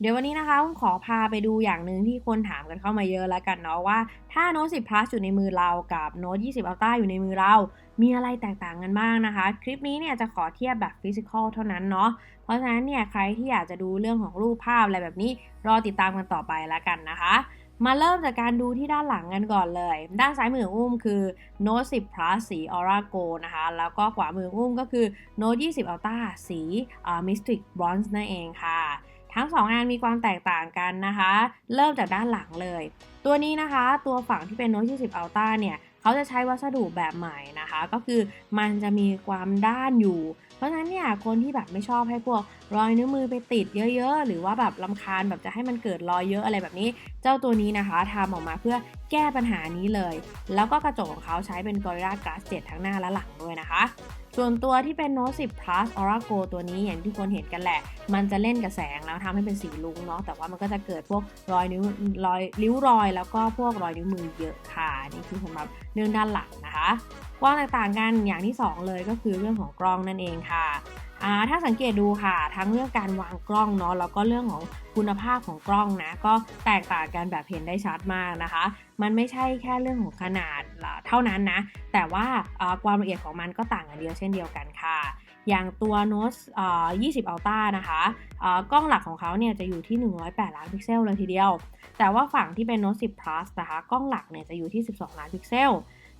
เดี๋ยววันนี้นะคะผมขอพาไปดูอย่างหนึ่งที่คนถามกันเข้ามาเยอะแล้วกันเนาะว่าถ้า Note 10 Plus อยู่ในมือเรากับ Note 20 Ultra อยู่ในมือเรา มีอะไรแตกต่างกันบ้างนะคะ คลิปนี้เนี่ยจะขอเทียบแบบฟิสิกอลเท่านั้นเนาะเพราะฉะนั้นเนี่ยใครที่อยากจะดูเรื่องของรูปภาพอะไรแบบนี้รอติดตามกันต่อไปแล้วกันนะคะ มาเริ่มจากการดูที่ด้านหลังกันก่อนเลย ด้านซ้ายมืออุ้มคือ Note 10 Plus สี Aura Gold นะคะ แล้วก็ขวามืออุ้มก็คือ Note 20 Ultra สี Mystic Bronze นั่นเองค่ะ ทั้ง 2 งานมีความแตกต่างกันนะคะ เริ่มจากด้านหลังเลย ตัวนี้นะคะตัวฝั่งที่เป็น Note 20 Ultra เนี่ยเขาจะใช้วัสดุแบบใหม่นะคะ ก็คือมันจะมีความด้านอยู่ เพราะฉะนั้นเนี่ยคนที่แบบไม่ชอบให้พวกรอยนิ้วมือไปติดเยอะ ๆ หรือว่าแบบลำคาญแบบจะให้มันเกิดรอยเยอะอะไรแบบนี้ จ้าตัวนี้นะคะทำออกมาเพื่อแก้ปัญหานี้เลย แล้วก็กระจกของเขาใช้เป็น Gorilla Glass 7ทั้งหน้าและหลังด้วยนะคะ ส่วนตัวที่เป็น Note 10 Plus Aura Go ตัวนี้อย่างที่คนเห็นกันแหละ มันจะเล่นกับแสงแล้วทำให้เป็นสีลุ้งเนาะ แต่ว่ามันก็จะเกิดพวกรอยนิ้วรอยริ้วรอย แล้วก็พวกรอยนิ้วมือเยอะค่ะ นี่คือสำหรับเรื่องด้านหลังนะคะ ความแตกต่างกันอย่างที่ 2 เลยก็คือเรื่องของกล้องนั่นเองค่ะ ถ้าสังเกตดูค่ะ ทั้งเรื่องการวางกล้องเนาะแล้วก็เรื่องของคุณภาพของกล้องนะก็แตกต่างกันแบบเห็นได้ชัดมากนะคะ มันไม่ใช่แค่เรื่องของขนาดเท่านั้นนะ แต่ว่าความละเอียดของมันก็ต่างกันเดียวเช่นเดียวกันค่ะ อย่างตัว Note 20 Ultra นะคะกล้องหลักของเขาเนี่ยจะอยู่ที่ 108 ล้านพิกเซลเลยทีเดียว แต่ว่าฝั่งที่เป็น Note 10 Plus นะคะ กล้องหลักเนี่ยจะอยู่ที่ 12 ล้านพิกเซล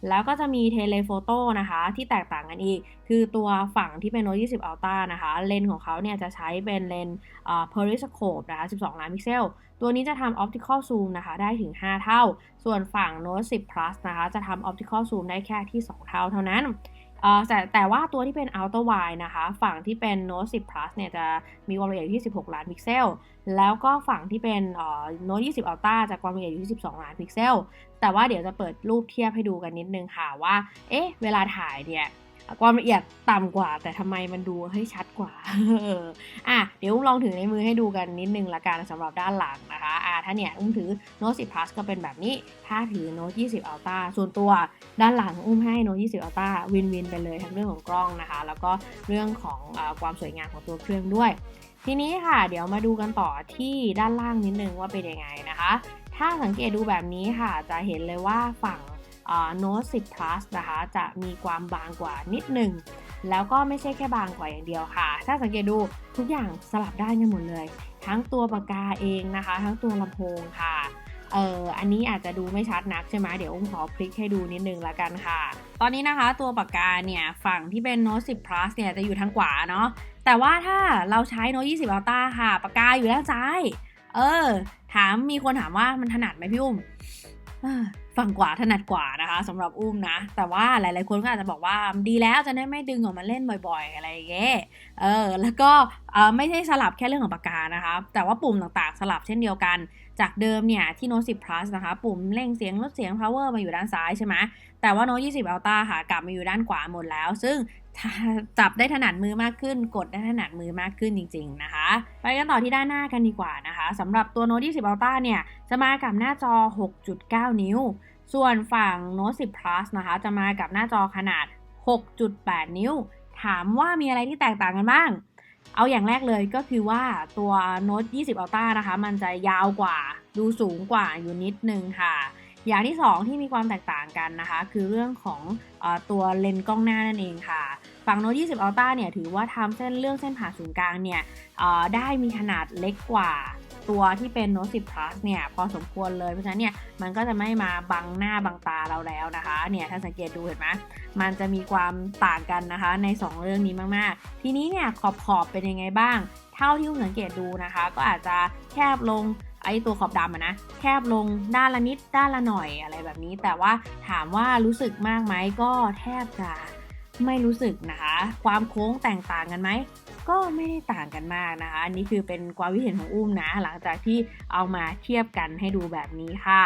แล้วก็จะมีเทเลโฟโต้นะคะที่แตกต่างกันอีก คือตัวฝั่งที่เป็น Note 20 Ultra นะคะ เลนส์ของเขาเนี่ยจะใช้เป็นเลนส์ periscope นะคะ 12 ล้านพิกเซล ตัวนี้จะทำ optical zoom นะคะ ได้ถึง 5 เท่า ส่วนฝั่งโน้ต10 Plus นะคะ จะทำ optical zoom ได้แค่ที่ 2 เท่าเท่านั้น แต่แต่ว่าตัวที่เป็น Ultra Wide นะคะ ฝั่งที่เป็น Note 10 Plus เนี่ยจะมีความละเอียดที่ 16 ล้านพิกเซล แล้วก็ฝั่งที่เป็น Note 20 Ultra จะความละเอียดอยู่ที่ 12 ล้านพิกเซล แต่ว่าเดี๋ยวจะเปิดรูปเทียบให้ดูกันนิดนึงค่ะว่า เอ๊ะ เวลาถ่ายเนี่ย ความละเอียดต่ำกว่า แต่ทำไมมันดูให้ชัดกว่าอะเดี๋ยวอุ้มลองถือในมือให้ดูกันนิดนึงละกันสำหรับด้านหลังนะคะอะถ้าเนี่ยอุ้มถือ Note 10 Plus ก็เป็นแบบนี้ ถ้าถือ Note 20 Ultra ส่วนตัวด้านหลังอุ้มให้ Note 20 Ultra วินวินไปเลยทั้งเรื่องของกล้องนะคะ แล้วก็เรื่องของอความสวยงามของตัวเครื่องด้วย ทีนี้ค่ะ เดี๋ยวมาดูกันต่อที่ด้านล่างนิดนึงว่าเป็นยังไงนะคะ ถ้าสังเกตดูแบบนี้ค่ะจะเห็นเลยว่าฝั่ง Note 10 Plus นะคะ จะมีความบางกว่านิดหนึ่ง แล้วก็ไม่ใช่แค่บางกว่าอย่างเดียวค่ะ ถ้าสังเกตดูทุกอย่างสลับได้กันหมดเลย ทั้งตัวปากกาเองนะคะ ทั้งตัวลำโพงค่ะ เอออันนี้อาจจะดูไม่ชัดนักใช่ไหมเดี๋ยวอุ้มขอคลิกให้ดูนิดนึงละกันค่ะ ตอนนี้นะคะตัวปากกาเนี่ยฝั่งที่เป็น Note 10 Plus เนี่ยจะอยู่ทางขวาเนาะ แต่ว่าถ้าเราใช้ Note 20 Ultra ค่ะ ปากกาอยู่ด้านซ้าย เออ ถามมีคนถามว่ามันถนัดไหมพี่อุ้ม ฝั่งขวาถนัดกว่านะคะสำหรับอุ้มนะ แต่ว่าหลายๆคนก็อาจจะบอกว่าดีแล้วจะได้ไม่ดึงออกมาเล่นบ่อย ๆ อะไรอย่างเงี้ยเออแล้วก็ไม่ใช่สลับแค่เรื่องของปากกานะคะ แต่ว่าปุ่มต่างๆ สลับเช่นเดียวกัน จากเดิมเนี่ยที่ Note 10 Plus นะคะ ปุ่มเร่งเสียงลดเสียง power มาอยู่ด้านซ้ายใช่ไหมแต่ว่า Note 20 Ultra ค่ะ กลับมาอยู่ด้านขวาหมดแล้ว ซึ่งจับได้ถนัดมือมากขึ้น กดได้ถนัดมือมากขึ้นจริง ๆ นะคะ ไปกันต่อที่ด้านหน้ากันดีกว่านะคะสำหรับตัว Note 20 Ultra เนี่ยจะมากับหน้าจอ 6.9 นิ้ว ส่วนฝั่ง Note 10 Plus นะคะ จะมากับหน้าจอขนาด 6.8 นิ้ว ถามว่ามีอะไรที่แตกต่างกันบ้าง เอาอย่างแรกเลยก็คือว่าตัวโน้ต20 Ultra นะคะ มันจะยาวกว่าดูสูงกว่าอยู่นิดนึงค่ะ อย่างที่ 2 ที่มีความแตกต่างกันนะคะ คือเรื่องของอตัวเลนส์กล้องหน้านั่นเองค่ะ ฝั่งโน้ต20 Ultra เนี่ยถือว่าทำเส้นเรื่องเส้นผ่าศูนย์กลางเนี่ยได้มีขนาดเล็กกว่า ตัวที่เป็น Note 10 Plus เนี่ยพอสมควรเลยเพราะฉะนั้นเนี่ยมันก็จะไม่มาบังหน้าบังตาเราแล้วนะคะเนี่ยถ้าสังเกตดูเห็นไหมมันจะมีความต่างกันนะคะใน 2 เรื่องนี้มากๆ ทีนี้เนี่ยขอบขอบเป็นยังไงบ้าง เท่าที่สังเกตดูนะคะ ก็อาจจะแคบลงไอตัวขอบดำนะแคบลงด้านละนิดด้านละหน่อยอะไรแบบนี้ แต่ว่าถามว่ารู้สึกมากไหมก็แทบจะไม่รู้สึกนะคะ ความโค้งแตกต่างกันไหม ก็ไม่ได้ต่างกันมากนะคะ อันนี้คือเป็นความวิเห็นของอุ้มนะ หลังจากที่เอามาเทียบกันให้ดูแบบนี้ค่ะ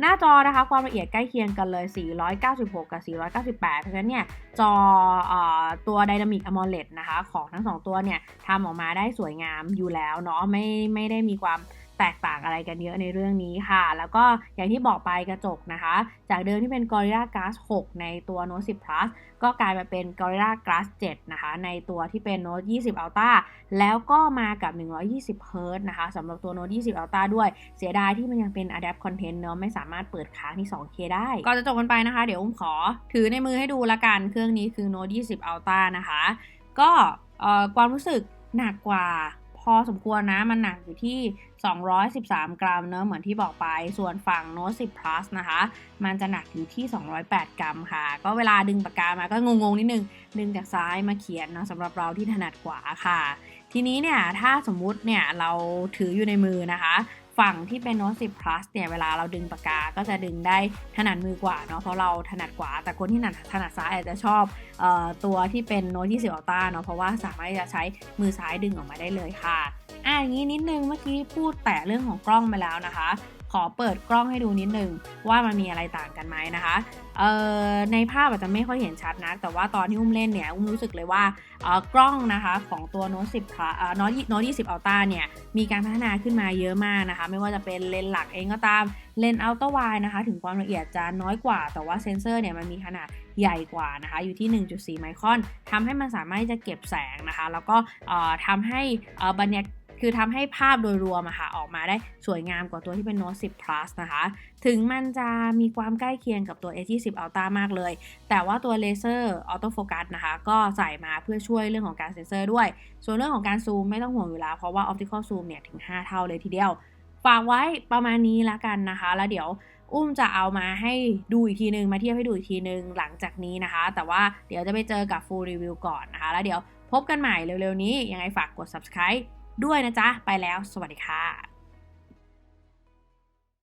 หน้าจอนะคะความละเอียดใกล้เคียงกันเลย 496 กับ 498 เพราะฉะนั้นเนี่ยจออตัว Dynamic AMOLED นะคะของทั้ง 2 ตัวเนี่ยทำออกมาได้สวยงามอยู่แล้วเนาะไม่ไม่ได้มีความ แตกต่างอะไรกันเยอะในเรื่องนี้ค่ะ แล้วก็อย่างที่บอกไปกระจกนะคะ จากเดิมที่เป็น Gorilla Glass 6 ในตัว Note 10 Plus ก็กลายมาเป็น Gorilla Glass 7 นะคะ ในตัวที่เป็น Note 20 Ultra แล้วก็มากับ 120 Hz นะคะสำหรับตัว Note 20 Ultra ด้วย เสียดายที่มันยังเป็น Adapt Content เนอะไม่สามารถเปิดค้างที่ 2K ได้ก่อนจะจบกันไปนะคะ เดี๋ยวอุ้มขอ ถือในมือให้ดูละกัน เครื่องนี้คือ Note 20 Ultra นะคะ ก็ความรู้สึกหนักกว่า พอสมควรนะ มันหนักอยู่ที่ 213 กรัมเนอะเหมือนที่บอกไป ส่วนฝั่งโน้ต10 Plus นะคะ มันจะหนักอยู่ที่ 208 กรัมค่ะ ก็เวลาดึงปากกามาก็งงๆนิดนึง ดึงจากซ้ายมาเขียนนะสำหรับเราที่ถนัดขวาค่ะ ทีนี้เนี่ย ถ้าสมมุติเนี่ยเราถืออยู่ในมือนะคะ ฝั่งที่เป็นโน้ตสิบ Plus เนี่ยเวลาเราดึงปากกาก็จะดึงได้ถนัดมือกว่าเนาะเพราะเราถนัดขวาแต่คนที่ถนัดถนัดซ้ายอาจจะชอบออตัวที่เป็น Note 20 Ultra เนาะเพราะว่าสามารถจะใช้มือซ้ายดึงออกมาได้เลยค่ะอะอย่างนี้นิดนึงเมื่อกี้พูดแต่เรื่องของกล้องไปแล้วนะคะ ขอเปิดกล้องให้ดูนิดนึงว่ามันมีอะไรต่างกันไหมนะคะเอ่อในภาพอาจจะไม่ค่อยเห็นชัดนะแต่ว่าตอนที่อุ้มเล่นเนี่ยอุ้มรู้สึกเลยว่าเอ่อกล้องนะคะของตัว Note 10 Plus เอ่อ Note Note 20 Ultra เนี่ยมีการพัฒนาขึ้นมาเยอะมากนะคะ ไม่ว่าจะเป็นเลนส์หลักเองก็ตามเลนส์อัลตร้าไวนะคะ ถึงความละเอียดจะน้อยกว่า แต่ว่าเซนเซอร์เนี่ยมันมีขนาดใหญ่กว่านะคะ อยู่ที่ 1.4 ไมครอนทำให้มันสามารถจะเก็บแสงนะคะ แล้วก็ทำให้บรรยากาศ คือทำให้ภาพโดยรวมอะค่ะออกมาได้สวยงามกว่าตัวที่เป็น Note 10 Plus นะคะ ถึงมันจะมีความใกล้เคียงกับตัว A20 Ultra มากเลย แต่ว่าตัวเลเซอร์ออโต้โฟกัสนะคะ ก็ใส่มาเพื่อช่วยเรื่องของการเซ็นเซอร์ด้วย ส่วนเรื่องของการซูมไม่ต้องห่วงอยู่แล้วเพราะว่า Optical Zoom เนี่ยถึง 5 เท่าเลยทีเดียว ฝากไว้ประมาณนี้ล้วกันนะคะ แล้วเดี๋ยวอุ้มจะเอามาให้ดูอีกทีนึง มาเทียบให้ดูอีกทีนึงหลังจากนี้นะคะ แต่ว่าเดี๋ยวจะไปเจอกับ full review ก่อนนะคะ แล้วเดี๋ยวพบกันใหม่เร็วๆนี้ ยังไงฝากกด subscribe ด้วยนะจ๊ะ ไปแล้ว สวัสดีค่ะ